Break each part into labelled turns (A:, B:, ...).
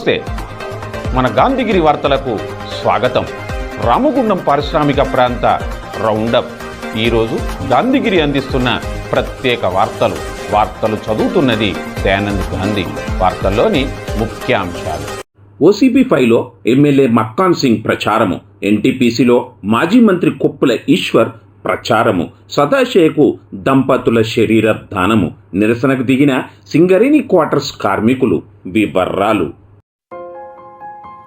A: నమస్తే. మన గాంధీగిరి వార్తలకు స్వాగతం. రామగుండం పారిశ్రామిక ప్రాంత రౌండప్. ఈరోజు గాంధీగిరి అందిస్తున్న ప్రత్యేక వార్తలు. వార్తలు చదువుతున్నది దయానంద్ గాంధీ. వార్తల్లోని ముఖ్యాంశాలు.
B: ఓసీపీ ఫైలో ఎమ్మెల్యే మక్కాన్ సింగ్ ప్రచారము. ఎన్టీపీసీలో మాజీ మంత్రి కొప్పుల ఈశ్వర్ ప్రచారము. సదాశయకు దంపతుల శరీర దానము నిరసనకు దిగిన సింగరేణి క్వార్టర్స్ కార్మికులు వివర్రాలు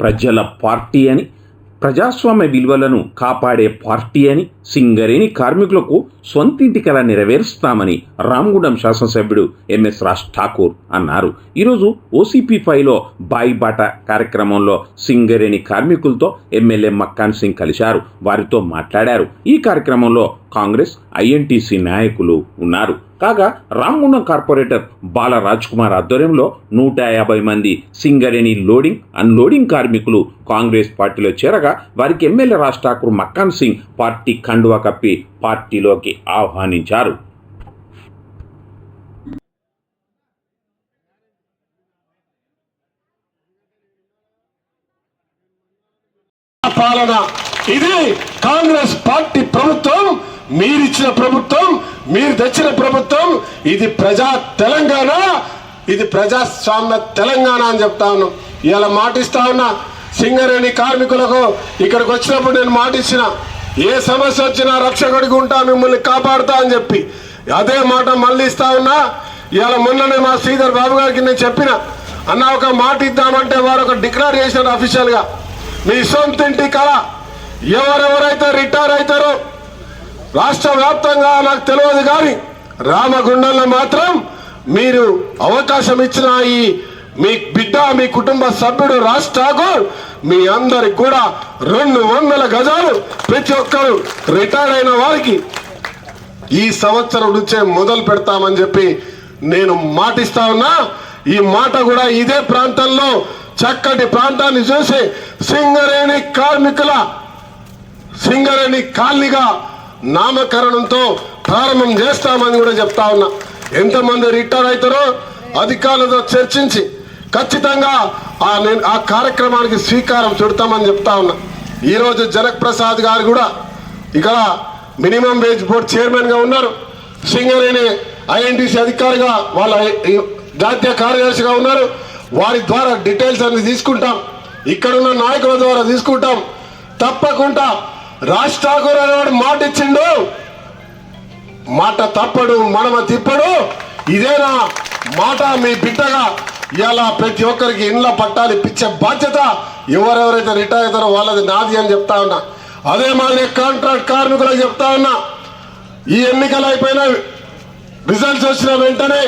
B: ప్రజల పార్టీ అని ప్రజాస్వామ్య విలువలను కాపాడే పార్టీ అని సింగరేణి కార్మికులకు సొంతింటి కల నెరవేరుస్తామని రామగుండం శాసనసభ్యుడు ఎంఎస్ రాజ్ ఠాకూర్ అన్నారు. ఈరోజు ఓసీపీ ఫైవ్లో బాయి బాట కార్యక్రమంలో సింగరేణి కార్మికులతో ఎమ్మెల్యే మక్కాన్ సింగ్ కలిశారు. వారితో మాట్లాడారు. ఈ కార్యక్రమంలో కాంగ్రెస్ ఐఎన్టీసీ నాయకులు ఉన్నారు. కాగా రామ్గుండం కార్పొరేటర్ బాల రాజ్ కుమార్ ఆధ్వర్యంలో నూట యాభై మంది సింగరేణి లోడింగ్ అన్లోడింగ్ కార్మికులు కాంగ్రెస్ పార్టీలో చేరగా వారికి ఎమ్మెల్యే రాజ్ ఠాకూర్ మక్కాన్ సింగ్ పార్టీ కండువా కప్పి పార్టీలోకి ఆహ్వానించారు.
C: పాలన. ఇది కాంగ్రెస్ పార్టీ ప్రభుత్వం మీరిచ్చిన ప్రభుత్వం మీరు తెచ్చిన ప్రభుత్వం ఇది ప్రజా తెలంగాణ ఇది ప్రజాస్వామ్య తెలంగాణ అని చెప్తా ఉన్నాం. ఇలా మాటిస్తా ఉన్నా సింగరేణి కార్మికులకు ఇక్కడికి వచ్చినప్పుడు నేను మాటిచ్చిన ఏ సమస్య వచ్చినా రక్షకుడికి ఉంటా మిమ్మల్ని కాపాడుతా అని చెప్పి. అదే మాట మళ్ళీ ఇస్తా ఉన్నా ఇవాళ మొన్ననే మా శ్రీధర్ బాబు గారికి నేను చెప్పిన అన్న ఒక మాట ఇద్దామంటే వారు ఒక డిక్లేర్ చేసినారు అఫీషియల్గా మీ మీ సొంతింటి కళ ఎవరెవరైతే రిటైర్ అవుతారో రాష్ట్ర వ్యాప్తంగా నాకు తెలియదు కానీ రామగుండంలో మాత్రం మీరు అవకాశం ఇచ్చిన ఈ మీ బిడ్డ మీ కుటుంబ సభ్యుడు రాజ్ ఠాకూర్ మీ అందరికి కూడా రెండు వందల గజాలు ప్రతి ఒక్కరు రిటైర్ అయిన వారికి ఈ సంవత్సరం నుంచే మొదలు పెడతామని చెప్పి నేను మాటిస్తా ఉన్నా. ఈ మాట కూడా ఇదే ప్రాంతంలో చక్కటి ప్రాంతాన్ని చూసి సింగరేణి కార్మికుల సింగరేణి కాలనీగా నామకరణంతో ప్రారంభం చేస్తామని కూడా చెప్తా ఉన్నా. ఎంతమంది రిటైర్ అవుతారో అధికారులతో చర్చించి ఖచ్చితంగా ఆ నేను ఆ కార్యక్రమానికి స్వీకారం చుడతామని చెప్తా ఉన్నా. ఈరోజు జనక్ ప్రసాద్ గారు కూడా ఇక్కడ మినిమం వేజ్ బోర్డు చైర్మన్గా ఉన్నారు. సింగరేణి ఐఎన్టీసీ అధికారిగా వాళ్ళ జాతీయ కార్యదర్శిగా ఉన్నారు. వారి ద్వారా డీటెయిల్స్ అన్ని తీసుకుంటాం. ఇక్కడున్న నాయకుల ద్వారా తీసుకుంటాం. తప్పకుండా రాజ్ ఠాకూర్ అనేవాడు మాట ఇచ్చిండు. మాట తప్పడు మనమ తిప్పడు. ఇదేనా మాట మీ బిడ్డగా ఇలా ప్రతి ఒక్కరికి ఇండ్ల పట్టాలు ఇప్పించే బాధ్యత ఎవరెవరైతే రిటైర్ అవుతారో వాళ్ళది నాది అని చెప్తా ఉన్నా. అదే మాదిరి కాంట్రాక్ట్ కార్మికులకు చెప్తా ఉన్నా. ఈ ఎన్నికలు అయిపోయిన రిజల్ట్స్ వచ్చిన వెంటనే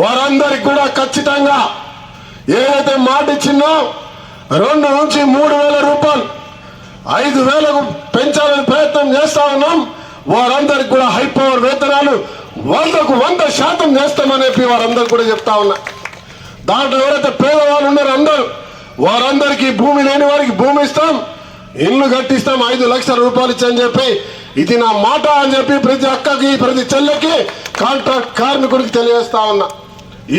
C: వారందరికి కూడా ఖచ్చితంగా ఏదైతే మాట ఇచ్చిందో రెండు నుంచి మూడు వేల రూపాయలు ఐదు వేలకు పెంచాలని ప్రయత్నం చేస్తా ఉన్నాం. వారందరికి కూడా హై పవర్ వేతనాలు వందకు వంద శాతం చేస్తామని చెప్పి వారందరూ కూడా చెప్తా ఉన్నా. దాంట్లో ఎవరైతే పేదవాళ్ళు ఉన్నారో అందరూ వారందరికీ భూమి లేని వారికి భూమి ఇస్తాం. ఇల్లు కట్టిస్తాం ఐదు లక్షల రూపాయలు ఇచ్చని చెప్పి. ఇది నా మాట అని చెప్పి ప్రతి అక్కకి ప్రతి చెల్లెకి కాంట్రాక్ట్ కార్మికుడికి తెలియజేస్తా ఉన్నా.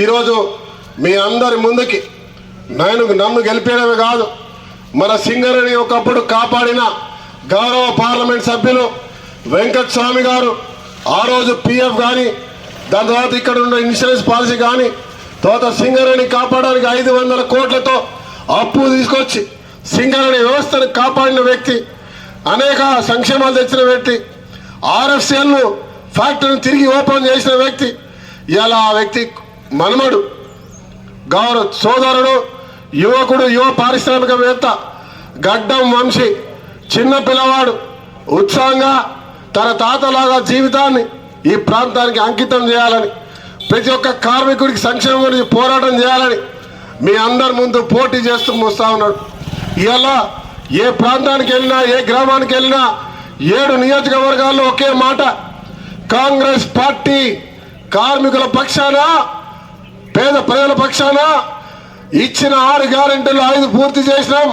C: ఈరోజు మీ అందరి ముందుకి నేను నన్ను గెలిపేయడమే కాదు మన సింగరని ఒకప్పుడు కాపాడిన గౌరవ పార్లమెంట్ సభ్యులు వెంకట స్వామి గారు ఆ రోజు పిఎఫ్ కానీ దాని తర్వాత ఇక్కడ ఉన్న ఇన్సూరెన్స్ పాలసీ కానీ తర్వాత సింగరేణి కాపాడడానికి ఐదు వందల కోట్లతో అప్పు తీసుకొచ్చి సింగరేణి వ్యవస్థను కాపాడిన వ్యక్తి అనేక సంక్షేమాలు తెచ్చిన వ్యక్తి ఆర్ఎఫ్సిఎల్ను ఫ్యాక్టరీని తిరిగి ఓపెన్ చేసిన వ్యక్తి ఇలా ఆ వ్యక్తి మనమడు గౌరవ సోదరుడు యువకుడు యువ పారిశ్రామికవేత్త గడ్డం వంశీ చిన్న పిల్లవాడు ఉత్సాహంగా తన తాతలాగా జీవితాన్ని ఈ ప్రాంతానికి అంకితం చేయాలని ప్రతి ఒక్క కార్మికుడికి సంక్షేమం గురించి పోరాటం చేయాలని మీ అందరి ముందు పోటీ చేస్తూ వస్తూ ఉన్నాడు. ఇలా ఏ ప్రాంతానికి వెళ్ళినా ఏ గ్రామానికి వెళ్ళినా ఏడు నియోజకవర్గాల్లో ఒకే మాట కాంగ్రెస్ పార్టీ కార్మికుల పక్షాన పేద ప్రజల పక్షాన ఇచ్చిన ఆరు గ్యారెంటీలు ఐదు పూర్తి చేసినాం.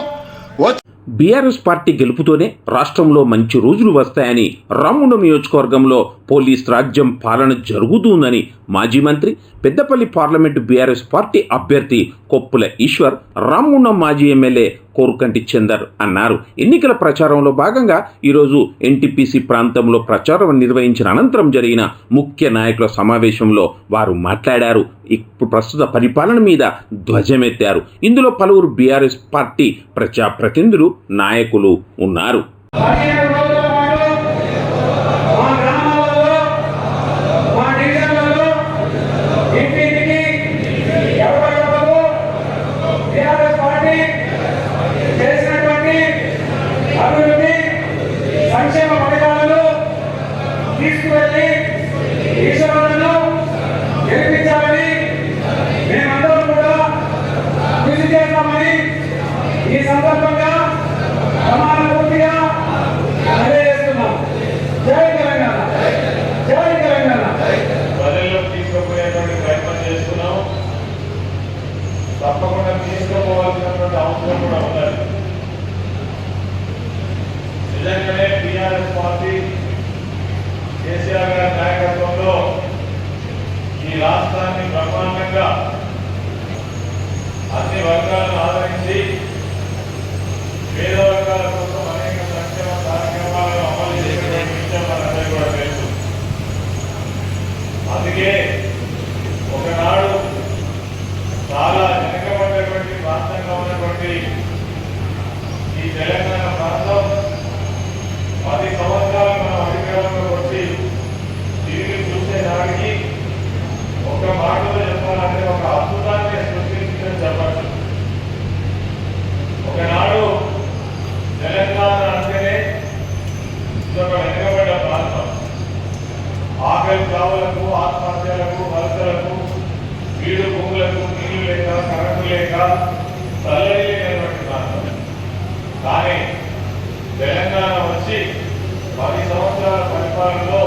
B: బీఆర్ఎస్ పార్టీ గెలుపుతోనే రాష్ట్రంలో మంచి రోజులు వస్తాయని రాముండం నియోజకవర్గంలో పోలీస్ రాజ్యం పాలన జరుగుతుందని మాజీ మంత్రి పెద్దపల్లి పార్లమెంటు బీఆర్ఎస్ పార్టీ అభ్యర్థి కొప్పుల ఈశ్వర్ రామ్మున్న మాజీ ఎమ్మెల్యే కోరుకంటి చందర్ అన్నారు. ఎన్నికల ప్రచారంలో భాగంగా ఈరోజు ఎన్టీపీసీ ప్రాంతంలో ప్రచారం నిర్వహించిన అనంతరం జరిగిన ముఖ్య నాయకుల సమావేశంలో వారు మాట్లాడారు. ఇప్పుడు ప్రస్తుత పరిపాలన మీద ధ్వజమెత్తారు. ఇందులో పలువురు బీఆర్ఎస్ పార్టీ ప్రజాప్రతినిధులు నాయకులు ఉన్నారు.
D: సంక్షేమ పథకాలను తీసుకువెళ్ళి ఈశ్వరులను గెలిపించాలని మేమందరం కూడా కృషి చేస్తామని ఈ సందర్భంగా ప్రమాణ పూర్తిగా తెలియజేస్తున్నాం. జై తెలంగాణ. జై తెలంగాణ.
E: ప్రజల్లో తీసుకుపోయేటువంటి ప్రయత్నం చేస్తున్నాం. తప్పకుండా తీసుకుపోవాల్సినటువంటి అవసరం కూడా ఉన్నది నిజంగానే టీఆర్ఎస్ పార్టీ కేసీఆర్ గారి నాయకత్వంలో ఈ రాష్ట్రాన్ని బ్రహ్మాండంగా అన్ని వర్గాల ఆదరించి పేద వర్గాల కోసం అనేక సంక్షేమ కార్యక్రమాలను అమలు చేసినటువంటి విషయం మనందరికీ కూడా తెలుసు అందుకే ఒకనాడు చాలా వెనుకబడినటువంటి ప్రాంతంగా ఉన్నటువంటి ఈ తెలంగాణ ప్రాంతం పది సంవత్సరాలు మనం అధికారంలో వచ్చి తిరిగి చూసే నాటికి ఒక మాటలో చెప్పాలంటే ఒక అద్భుతాన్ని సృష్టించిందని చెప్పచ్చు ఒకనాడు తెలంగాణ అంటేనే ఇదొక వెనుకబడ్డ ప్రాంతం ఆకలి చావులకు ఆత్మహత్యలకు వలసలకు వీడు భూములకు నీళ్ళు లేక కరెంటు లేక చల్లడి లేనటువంటి ప్రాంతం కానీ తెలంగాణ వచ్చి పది సంవత్సరాల పరిపాలనలో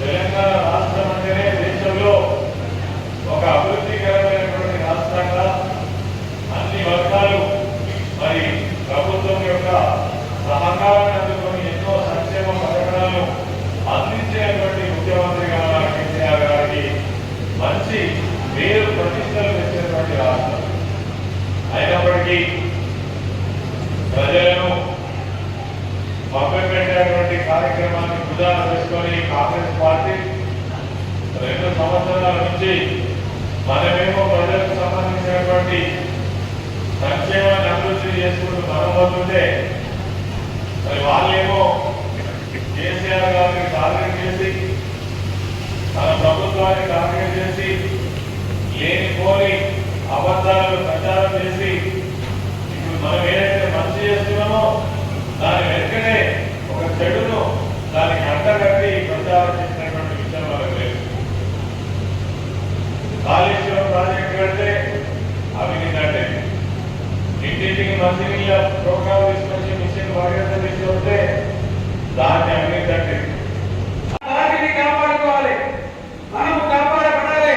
E: తెలంగాణ రాష్ట్రం అంటేనే దేశంలో ఒక అభివృద్ధికరమైనటువంటి రాష్ట్రంగా అన్ని వర్గాలు మరి ప్రభుత్వం యొక్క సహకారాన్ని అందుకొని ఎన్నో సంక్షేమ పథకాలను అందించేటువంటి ముఖ్యమంత్రిగా మన కేసీఆర్ గారికి మంచి పేరు ప్రతిష్టలు తెచ్చినటువంటి రాష్ట్రం అయినప్పటికీ ప్రజలను మభ్యపెట్టేటువంటి కార్యక్రమాన్ని భుజాన వేసుకొని కాంగ్రెస్ పార్టీ రెండు సంవత్సరాల నుంచి మనమేమో ప్రజలకు సంబంధించినటువంటి సంక్షేమాన్ని అభివృద్ధి చేసుకుంటూ మనం పోతుంటే మరి వాళ్ళేమో కేసీఆర్ గారిని టార్గెట్ చేసి తన ప్రభుత్వాన్ని టార్గెట్ చేసి లేనిపోని అబద్ధాలను ప్రచారం చేసి ఇప్పుడు మనం ఏదైతే మంచి చేస్తున్నామో దాని వెనుకనే ఒక చెడును దానికి అంటగట్టి ప్రచారం చేసినటువంటి విషయం మనకు లేదు. కాళేశ్వరం ప్రాజెక్టు కడితే అవినీతి అంటే ఇంటింటికి మంచినీళ్ళ ప్రోగ్రాం తీసుకొచ్చి మిషన్ భగీరథ తీసుకొస్తే దాన్ని అవినీతి అంటే
D: వాటిని కాపాడుకోవాలి మనము కాపాడబడాలి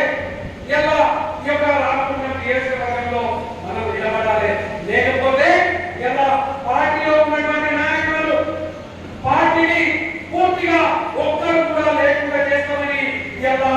D: ఇలా ఈ యొక్క రామకున్న నియోజకవర్గంలో మనం నిలబడాలి లేకపోతే ఇలా పార్టీలో ఉన్నటువంటి నాయకులు పార్టీని పూర్తిగా ఒక్కరు కూడా లేకుండా చేస్తామని ఇలా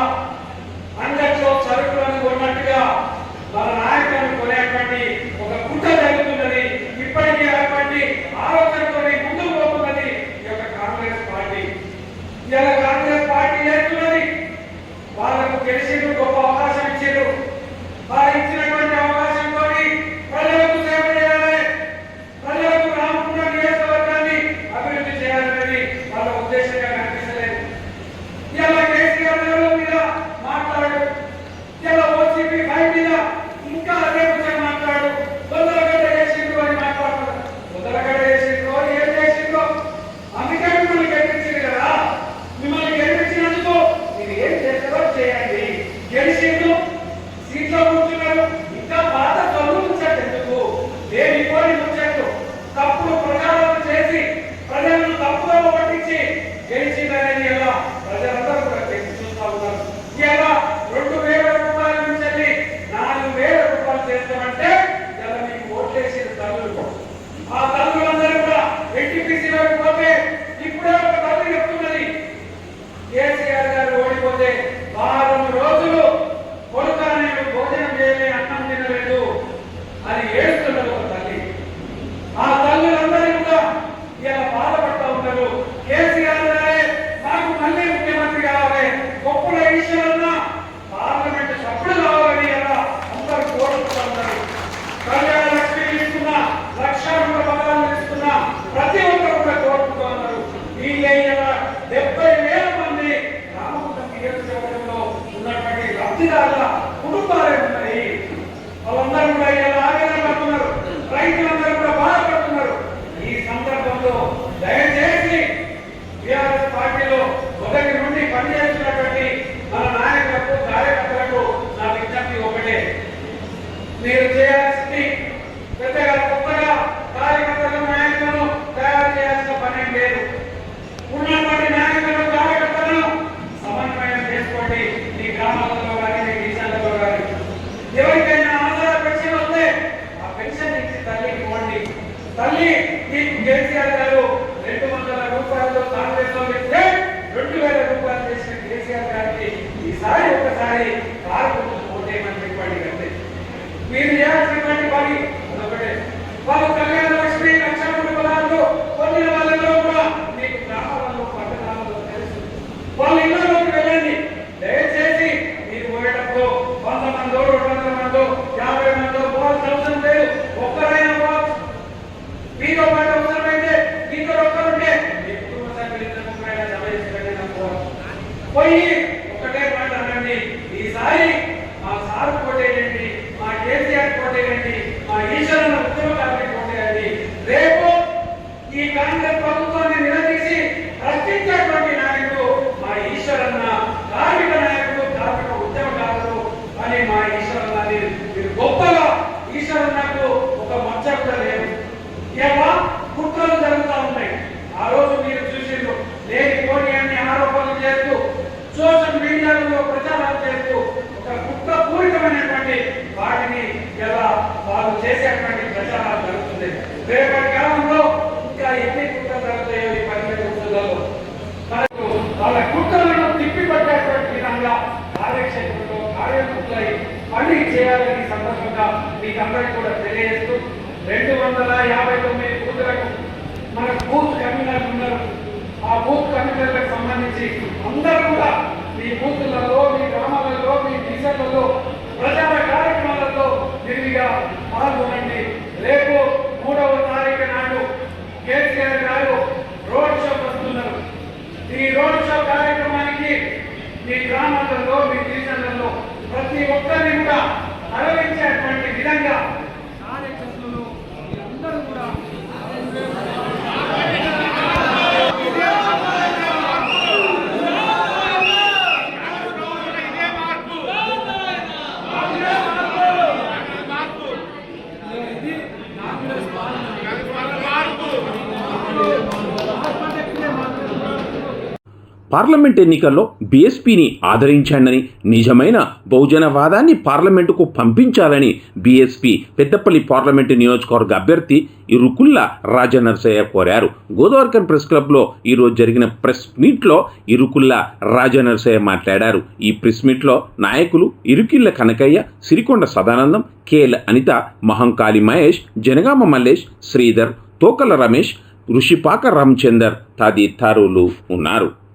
B: పార్లమెంట్ ఎన్నికల్లో బీఎస్పీని ఆదరించండని నిజమైన బహుజనవాదాన్ని పార్లమెంటుకు పంపించాలని బీఎస్పీ పెద్దపల్లి పార్లమెంటు నియోజకవర్గ అభ్యర్థి ఇరుకుల్ల రాజనరసయ్య కోరారు. గోదావరికన్ ప్రెస్ క్లబ్లో ఈరోజు జరిగిన ప్రెస్ మీట్లో ఇరుకుల్ల రాజనరసయ్య మాట్లాడారు. ఈ ప్రెస్ మీట్లో నాయకులు ఇరుకిల్ల కనకయ్య సిరికొండ సదానందం కేఎల్ అనిత మహంకాళి మహేష్ జనగామ మల్లేష్ శ్రీధర్ తోకల రమేష్ ఋషిపాక రామచందర్ తదితరులు ఉన్నారు.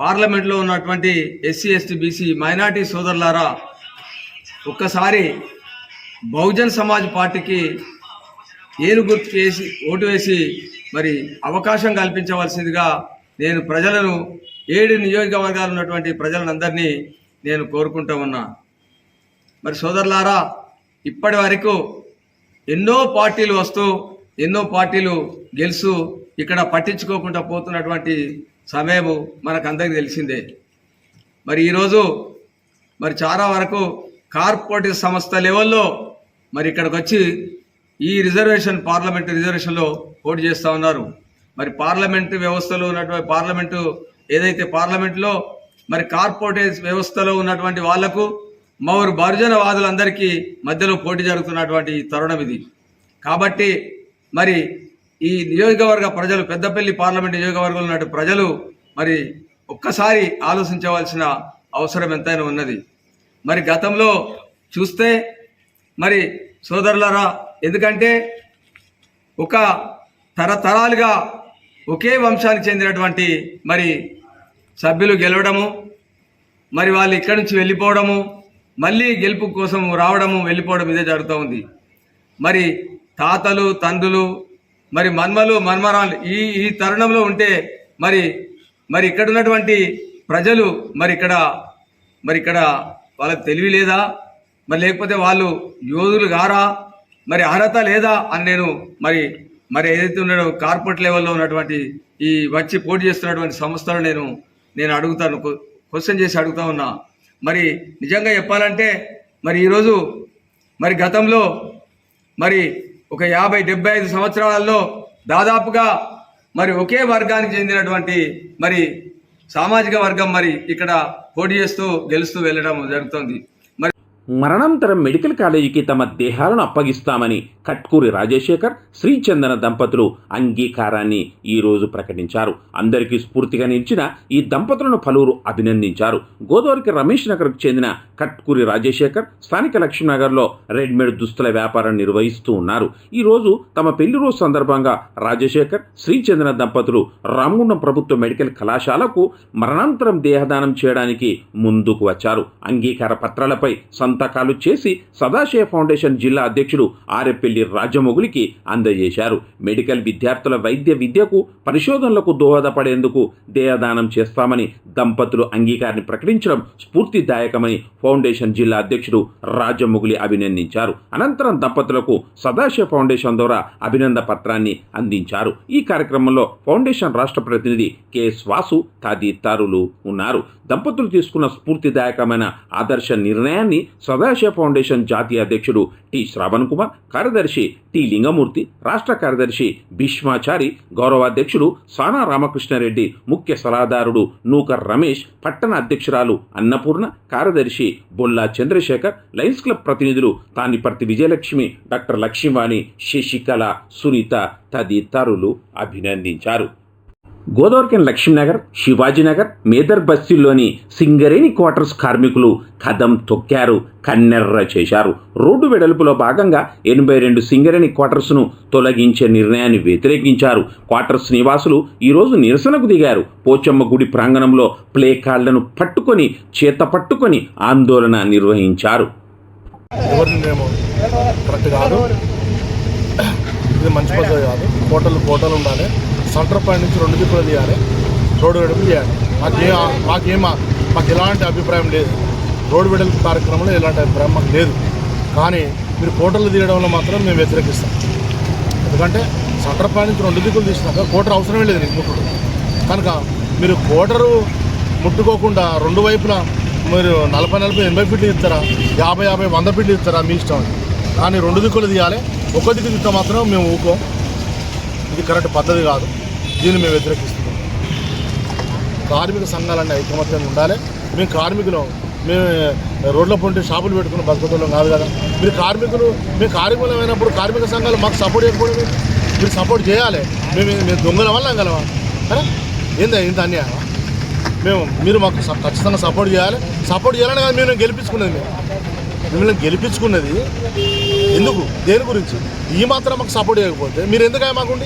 F: పార్లమెంట్లో ఉన్నటువంటి ఎస్సీ ఎస్టీ బీసీ మైనార్టీ సోదరులారా ఒక్కసారి బహుజన్ సమాజ్ పార్టీకి ఏను గుర్తు చేసి ఓటు వేసి మరి అవకాశం కల్పించవలసిందిగా నేను ప్రజలను ఏడు నియోజకవర్గాలు ఉన్నటువంటి ప్రజలందరినీ నేను కోరుకుంటూ ఉన్నా. మరి సోదరులారా ఇప్పటి వరకు ఎన్నో పార్టీలు వస్తూ ఎన్నో పార్టీలు గెలుసు ఇక్కడ పట్టించుకోకుండా పోతున్నటువంటి సమయము మనకందరికి తెలిసిందే. మరి ఈరోజు మరి చాలా వరకు కార్పొరేటివ్ సంస్థ లెవెల్లో మరి ఇక్కడికి వచ్చి ఈ రిజర్వేషన్ పార్లమెంటు రిజర్వేషన్లో పోటీ చేస్తూ ఉన్నారు. మరి పార్లమెంటు వ్యవస్థలో ఉన్నటువంటి పార్లమెంటు ఏదైతే పార్లమెంట్లో మరి కార్పొరేట్ వ్యవస్థలో ఉన్నటువంటి వాళ్ళకు మౌరు బహుజన వాదులందరికీ మధ్యలో పోటీ జరుగుతున్నటువంటి తరుణం ఇది. కాబట్టి మరి ఈ నియోజకవర్గ ప్రజలు పెద్దపల్లి పార్లమెంట్ నియోజకవర్గంలో నాటి ప్రజలు మరి ఒక్కసారి ఆలోచించవలసిన అవసరం ఎంతైనా ఉన్నది. మరి గతంలో చూస్తే మరి సోదరులరా ఎందుకంటే ఒక తరతరాలుగా ఒకే వంశానికి చెందినటువంటి మరి సభ్యులు గెలవడము మరి వాళ్ళు ఇక్కడి నుంచి వెళ్ళిపోవడము మళ్ళీ గెలుపు కోసం రావడము వెళ్ళిపోవడం ఇదే జరుగుతూ ఉంది. మరి తాతలు తండ్రులు మరి మన్మలు మన్మరాలు ఈ ఈ తరుణంలో ఉంటే మరి మరి ఇక్కడ ఉన్నటువంటి ప్రజలు మరి ఇక్కడ మరి ఇక్కడ వాళ్ళకి తెలివి లేదా మరి లేకపోతే వాళ్ళు యోధులు గారా మరి అర్హత లేదా అని నేను మరి మరి ఏదైతే ఉన్నాడో కార్పొరేట్ లెవెల్లో ఉన్నటువంటి ఈ వచ్చి పోటీ చేస్తున్నటువంటి సంస్థలు నేను నేను అడుగుతాను క్వశ్చన్ చేసి అడుగుతా ఉన్నా. మరి నిజంగా చెప్పాలంటే మరి ఈరోజు మరి గతంలో మరి ఒక యాభై డెబ్బై ఐదు సంవత్సరాలలో దాదాపుగా మరి ఒకే వర్గానికి చెందినటువంటి మరి సామాజిక వర్గం మరి ఇక్కడ పోటీ చేస్తూ గెలుస్తూ వెళ్ళడం జరుగుతుంది.
B: మరణాంతరం మెడికల్ కాలేజీకి తమ దేహాలను అప్పగిస్తామని కట్కూరి రాజశేఖర్ శ్రీచందన దంపతులు అంగీకారాన్ని ఈరోజు ప్రకటించారు. అందరికీ స్ఫూర్తిగా నిలిచిన ఈ దంపతులను పలువురు అభినందించారు. గోదావరికి రమేష్ నగర్కు చెందిన కట్కూరి రాజశేఖర్ స్థానిక లక్ష్మీనగర్లో రెడీమేడ్ దుస్తుల వ్యాపారం నిర్వహిస్తూ ఉన్నారు. ఈరోజు తమ పెళ్ళి రోజు సందర్భంగా రాజశేఖర్ శ్రీచంద్ర దంపతులు రామగుండం ప్రభుత్వ మెడికల్ కళాశాలకు మరణాంతరం దేహదానం చేయడానికి ముందుకు వచ్చారు. అంగీకార పత్రాలపై సంతకాలు చేసి సదాశయ ఫౌండేషన్ జిల్లా అధ్యక్షుడు ఆరెపల్లి రాజమొగులికి అందజేశారు. మెడికల్ విద్యార్థుల వైద్య విద్యకు పరిశోధనలకు దోహదపడేందుకు దేహదానం చేస్తామని దంపతులు అంగీకారాన్ని ప్రకటించడం స్ఫూర్తిదాయకమని ఫౌండేషన్ జిల్లా అధ్యక్షుడు రాజమొగులి అభినందించారు. అనంతరం దంపతులకు సదాశివ ఫౌండేషన్ ద్వారా అభినందన పత్రాన్ని అందించారు. ఈ కార్యక్రమంలో ఫౌండేషన్ రాష్ట్ర ప్రతినిధి కె. వాసు తదితరులు ఉన్నారు. దంపతులు తీసుకున్న స్ఫూర్తిదాయకమైన ఆదర్శ నిర్ణయాన్ని సదాశివ ఫౌండేషన్ జాతీయ అధ్యక్షుడు టి. శ్రావణ్ కుమార్ కార్యదర్శి టి. లింగమూర్తి రాష్ట్ర కార్యదర్శి భీష్మాచారి గౌరవాధ్యక్షుడు సానా రామకృష్ణారెడ్డి ముఖ్య సలహాదారుడు నూకర్ రమేష్ పట్టణ అధ్యక్షురాలు అన్నపూర్ణ కార్యదర్శి బొల్లా చంద్రశేఖర్ లయన్స్ క్లబ్ ప్రతినిధులు తానిపర్తి విజయలక్ష్మి డాక్టర్ లక్ష్మీవాణి శశికళ సునీత తదితరులు అభినందించారు. గోదావరికెన్ లక్ష్మీనగర్ శివాజీనగర్ మేదర్ బస్తీల్లోని సింగరేణి క్వార్టర్స్ కార్మికులు కదం తొక్కారు కన్నెర్ర చేశారు. రోడ్డు వెడల్పులో భాగంగా ఎనభై రెండు సింగరేణి క్వార్టర్స్ను తొలగించే నిర్ణయాన్ని వ్యతిరేకించారు. క్వార్టర్స్ నివాసులు ఈరోజు నిరసనకు దిగారు. పోచమ్మ గుడి ప్రాంగణంలో ప్లే కార్డులను పట్టుకొని చేత పట్టుకొని ఆందోళన నిర్వహించారు.
G: ఇది మంచి పద్ధతి కాదు. కోటలు కోటలు ఉండాలి. సెంటర్ పాయింట్ నుంచి రెండు దిక్కులు తీయాలి. రోడ్డు వెడల్పు చేయాలి మాకేం మాకేం మాకు ఎలాంటి అభిప్రాయం లేదు. రోడ్డు వెడల్పు కార్యక్రమంలో ఎలాంటి అభిప్రాయం మాకు లేదు. కానీ మీరు కోటర్లు తీయడంలో మాత్రం మేము వ్యతిరేకిస్తాం. ఎందుకంటే సెంటర్ పాయింట్ నుంచి రెండు దిక్కులు తీసినాక కోటర్ అవసరమే లేదు నీకు ముట్టుడు. కనుక మీరు కోటరు ముట్టుకోకుండా రెండు వైపులా మీరు నలభై నలభై ఎనభై ఫీట్లు ఇస్తారా? యాభై యాభై వంద ఫీట్లు ఇస్తారా? మీ ఇష్టం కానీ రెండు దిక్కులు తీయాలి. ఒక దిక్కు తీస్తే మాత్రం మేము ఊకోం. ఇది కరెక్ట్ పద్ధతి కాదు. దీన్ని మేము వ్యతిరేకిస్తున్నాం. కార్మిక సంఘాలన్నీ ఐకమత్యంగా ఉండాలి. మేము కార్మికులు. మేము రోడ్ల పొంటి షాపులు పెట్టుకుని బతుకుతున్నాం కాదు కదా. మీరు కార్మికులు మేము కార్మికులమైనప్పుడు కార్మిక సంఘాలు మాకు సపోర్ట్ చేయకపోవడం మీరు సపోర్ట్ చేయాలి. మేము మేము దొంగల వల్ల గలవా ఏందా ఇంత అన్యాయం? మేము మీరు మాకు స- ఖచ్చితంగా సపోర్ట్ చేయాలి. సపోర్ట్ చేయాలని కాదు మేము గెలిపించుకున్నది మేము. మిమ్మల్ని గెలిపించుకున్నది ఎందుకు? దేని గురించి? ఈ మాత్రం మాకు సపోర్ట్ చేయకపోతే మీరు ఎందుకు మాకుండి?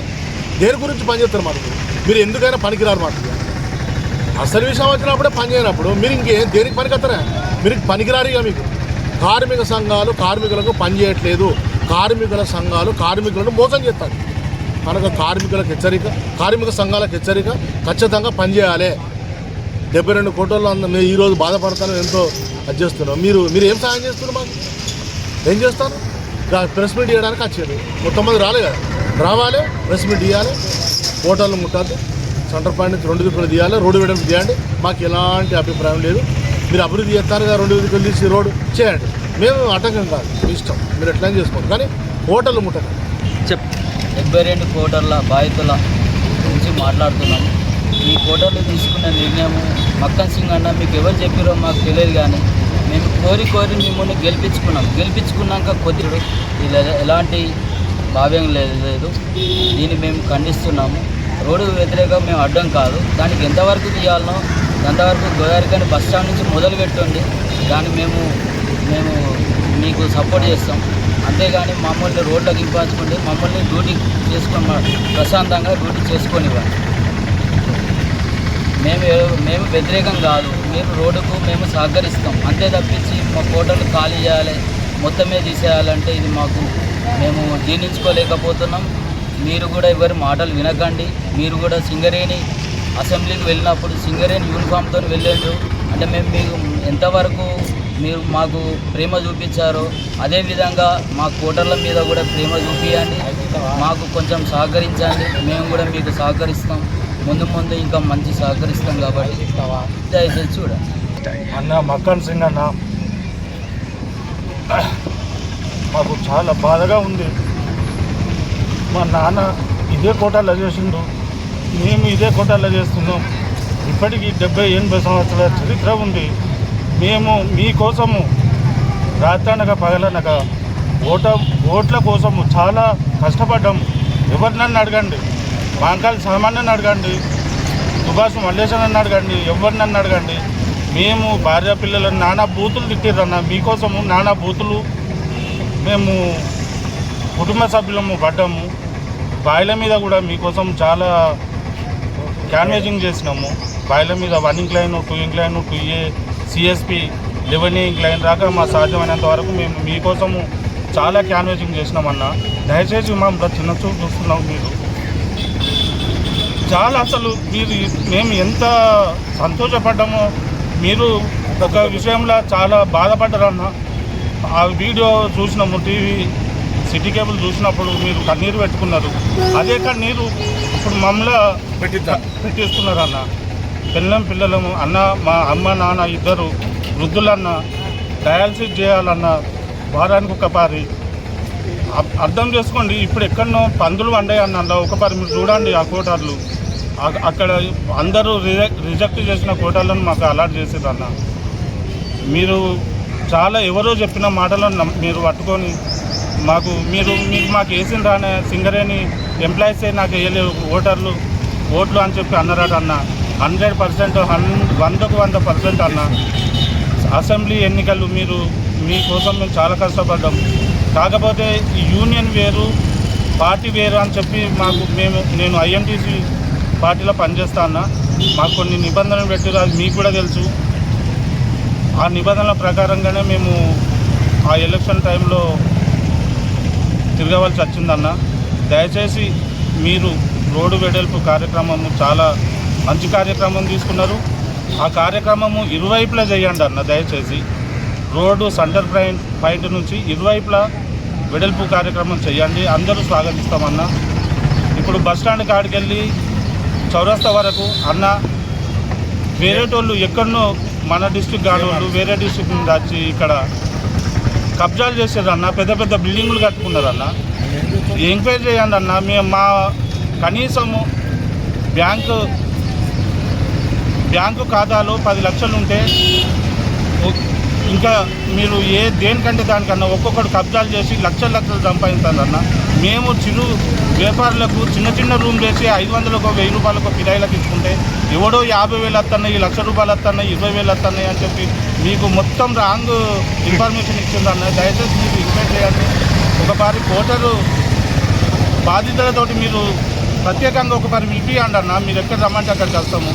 G: దేని గురించి పనిచేస్తారు మాకు? మీరు ఎందుకైనా పనికిరారు మాకు. అసలు విషయం వచ్చినప్పుడే పని చేయనప్పుడు మీరు ఇంకేం దేనికి పనికొస్తారా మీరు పనికిరారు ఇక మీకు. కార్మిక సంఘాలు కార్మికులకు పని చేయట్లేదు. కార్మికుల సంఘాలు కార్మికులను మోసం చేస్తారు. కనుక కార్మికులకు హెచ్చరిక కార్మిక సంఘాలకు హెచ్చరిక ఖచ్చితంగా పనిచేయాలి డెబ్బై రెండు కోట్ల మేము ఈరోజు బాధపడతాను ఎంతో అది చేస్తున్నాం మీరు మీరు ఏం సహాయం చేస్తున్నారు మాకు? ఏం చేస్తారు? ప్రెస్ మీట్ చేయడానికి వచ్చారు. మొత్తం మంది రాలే కదా. రావాలి ప్రెస్ మీట్ ఇవ్వాలి ఫోటోలు ముట్టాలి సెంటర్ పాయింట్ నుంచి రెండు దిక్కులు తీయాలి రోడ్డు వేయడం తీయండి. మాకు ఎలాంటి అభిప్రాయం లేదు. మీరు అభివృద్ధి చేస్తారుగా రెండు దిక్కులు తీసి రోడ్డు చేయండి. మేము అటకం కాదు ఇష్టం. మీరు ఎట్లా చేసుకోండి. కానీ హోటల్ ముట్టక చెప్
H: డెబ్బై రెండు కోటర్ల బాధితుల గురించి మాట్లాడుతున్నాము. ఈ కోటర్లు తీసుకున్న నిర్ణయం మక్కన్ సింగ్ అన్న మీకు ఎవరు చెప్పారో మాకు తెలియదు కానీ మేము కోరి కోరి మిమ్మల్ని గెలిపించుకున్నాం. గెలిపించుకున్నాక కొద్దిడు ఇది ఎలాంటి భావ్యం లేదు లేదు. దీన్ని మేము ఖండిస్తున్నాము. రోడ్డు వ్యతిరేకం మేము అడ్డం కాదు. దానికి ఎంతవరకు తీయాలనో అంతవరకు గోదావరికని బస్ స్టాండ్ నుంచి మొదలు పెట్టండి దాన్ని మేము మేము మీకు సపోర్ట్ చేస్తాం. అంతేగాని మమ్మల్ని రోడ్లకు ఇంపాల్చుకోండి మమ్మల్ని డ్యూటీ చేసుకొని ప్రశాంతంగా డ్యూటీ చేసుకొనివ్వండి. మేము మేము వ్యతిరేకం కాదు. మీరు రోడ్డుకు మేము సహకరిస్తాం. అంతే తప్పించి మా కోటలు ఖాళీ చేయాలి మొత్తమే తీసేయాలంటే ఇది మాకు మేము జీర్ణించుకోలేకపోతున్నాం. మీరు కూడా ఎవరి మాటలు వినకండి. మీరు కూడా సింగరేణి అసెంబ్లీకి వెళ్ళినప్పుడు సింగరేణి యూనిఫామ్తో వెళ్ళండు అంటే మేము మీకు ఎంతవరకు మీరు మాకు ప్రేమ చూపించారో అదేవిధంగా మా కోటర్ల మీద కూడా ప్రేమ చూపించండి మాకు కొంచెం సహకరించండి. మేము కూడా మీకు సహకరిస్తాం. ముందు ముందు ఇంకా మంచి సహకరిస్తాం కాబట్టి. దయచేసి చూడండి.
G: అన్న మక్కన్ సింగ్ అన్న.
I: మాకు చాలా బాధగా ఉంది. మా నాన్న ఇదే కోటాలో చేసిండు. మేము ఇదే కోటాలో చేస్తున్నాం. ఇప్పటికీ డెబ్బై ఎనభై సంవత్సరాల చరిత్ర ఉంది. మేము మీకోసము రాత్రనక పగలనక ఓట ఓట్ల కోసము చాలా కష్టపడ్డాం. ఎవరినన్ను అడగండి? మాంకాల సామాన్యని అడగండి. సుభాష్ మల్లేశన్ అడగండి. ఎవరినన్ను అడగండి? మేము భార్య పిల్లలను నానా బూతులు తిట్టిరన్న మీకోసము నానా బూతులు మేము కుటుంబ సభ్యులము పడ్డాము. బాయిల మీద కూడా మీకోసం చాలా క్యాన్వేజింగ్ చేసినాము. బాయిల మీద one incline two incline two A CSP eleven incline దాకా మా సాధ్యమైనంత వరకు మేము మీకోసము చాలా క్యాన్వేజింగ్ చేసినామన్న. దయచేసి మా చిన్న చూపు చూస్తున్నాం మీరు. చాలా అసలు మీరు మేము ఎంత సంతోషపడ్డామో మీరు ఒక విషయంలో చాలా బాధపడ్డారన్నా. ఆ వీడియో చూసినాము టీవీ సిటీ కేబుల్ చూసినప్పుడు మీరు కన్నీరు పెట్టుకున్నారు. అదే కన్నీరు ఇప్పుడు మమ్మల్ని పెట్టిస్తున్నారు అన్న పిల్లం పిల్లలము అన్న మా అమ్మ నాన్న ఇద్దరు వృద్ధులన్న డయాలసిస్ చేయాలన్న వారానికి ఒక పారి. అర్థం చేసుకోండి ఇప్పుడు ఎక్కడనో పందులు వండాయి అన్న ఒక పారి. మీరు చూడండి ఆ కోటార్లు. అక్కడ అందరూ రిజెక్ట్ రిజెక్ట్ చేసిన కోటాలను మాకు అలాట్ చేసేది అన్న మీరు చాలా ఎవరో చెప్పిన మాటలను నమ్- మీరు పట్టుకొని మాకు మీరు మీకు మాకు వేసిన రానే సింగరేని ఎంప్లాయీసే నాకు వేయలేవు ఓటర్లు ఓట్లు అని చెప్పి అన్నారట అన్న. హండ్రెడ్ పర్సెంట్ హన్ వందకు వంద పర్సెంట్ అన్న. అసెంబ్లీ ఎన్నికలు మీరు మీకోసం మేము చాలా కష్టపడ్డాం. కాకపోతే యూనియన్ వేరు పార్టీ వేరు అని చెప్పి మాకు మేము నేను ఐఎన్టీసీ పార్టీలో పనిచేస్తా అన్న. మాకు కొన్ని నిబంధనలు పెట్టారు అది మీకు కూడా తెలుసు. ఆ నిబంధనల ప్రకారంగానే మేము ఆ ఎలక్షన్ టైంలో తిరగవలసి వచ్చిందన్న. దయచేసి మీరు రోడ్డు వెడల్పు కార్యక్రమము చాలా మంచి కార్యక్రమం తీసుకున్నారు. ఆ కార్యక్రమము ఇరువైపులా చేయండి అన్న దయచేసి. రోడ్డు సెంటర్ పాయింట్ పాయింట్ నుంచి ఇరువైపులా వెడల్పు కార్యక్రమం చేయండి. అందరూ స్వాగతిస్తామన్న. ఇప్పుడు బస్ కాడికి వెళ్ళి చౌరస్తా వరకు అన్న వేరేటోళ్ళు ఎక్కడనో మన డిస్టిక్ కాని వాళ్ళు వేరే డిస్టిక్ నుంచి వచ్చి ఇక్కడ కబ్జాలు చేశారు అన్న పెద్ద పెద్ద బిల్డింగులు కట్టుకున్నారు అన్న. ఎంక్వైరీ చేయండి అన్న మేము మా కనీసము బ్యాంకు బ్యాంకు ఖాతాలో పది లక్షలు ఉంటే ఇంకా మీరు ఏ దేనికంటే దానికన్నా ఒక్కొక్కడు కబ్జాలు చేసి లక్షల లక్షలు సంపాదించాలన్న మేము చిరు వ్యాపారులకు చిన్న చిన్న రూమ్ చేసి ఐదు వందలకు వెయ్యి రూపాయలకు కిరాయిలకు అంటే ఎవడో యాభై వేలు వస్తున్నాయి లక్ష రూపాయలు వస్తున్నాయి ఇరవై వేలు వస్తున్నాయి అని చెప్పి మీకు మొత్తం రాంగ్ ఇన్ఫర్మేషన్ ఇచ్చిందన్న దయచేసి మీకు ఇన్వైట్ చేయండి. ఒకసారి కోటరు బాధితులతోటి మీరు ప్రత్యేకంగా ఒకసారి పిలిపియండి అన్న. మీరు ఎక్కడ రమ్మంటే అక్కడికి వస్తాము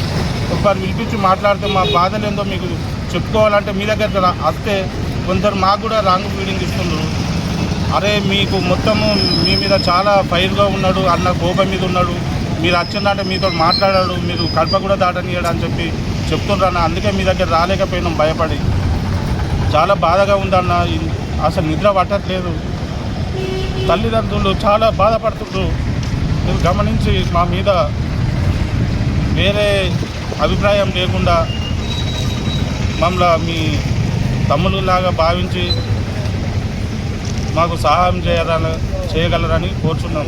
I: ఒకసారి పిలిపించి మాట్లాడితే మా బాధలు ఏందో మీకు చెప్పుకోవాలంటే మీ దగ్గర రా- వస్తే కొందరు మాకు కూడా రాంగ్ ఫీలింగ్ ఇస్తున్నారు అరే మీకు మొత్తము మీ మీద చాలా ఫైర్గా ఉన్నాడు అన్న కోపం మీద ఉన్నాడు. మీరు వచ్చిందంటే మీతో మాట్లాడాడు మీరు కడప కూడా దాటనీయడు అని చెప్పి చెప్తుండ్రన్న. అందుకే మీ దగ్గర రాలేకపోయినాం భయపడి. చాలా బాధగా ఉందన్న. అసలు నిద్ర పట్టట్లేదు. తల్లిదండ్రులు చాలా బాధపడుతుండ్రు. మీరు గమనించి మా మీద వేరే అభిప్రాయం లేకుండా మమ్మల్ని మీ తమ్ముళ్ళలాగా భావించి మాకు సహాయం చేయాలని చేయగలరని కోరుచున్నాం.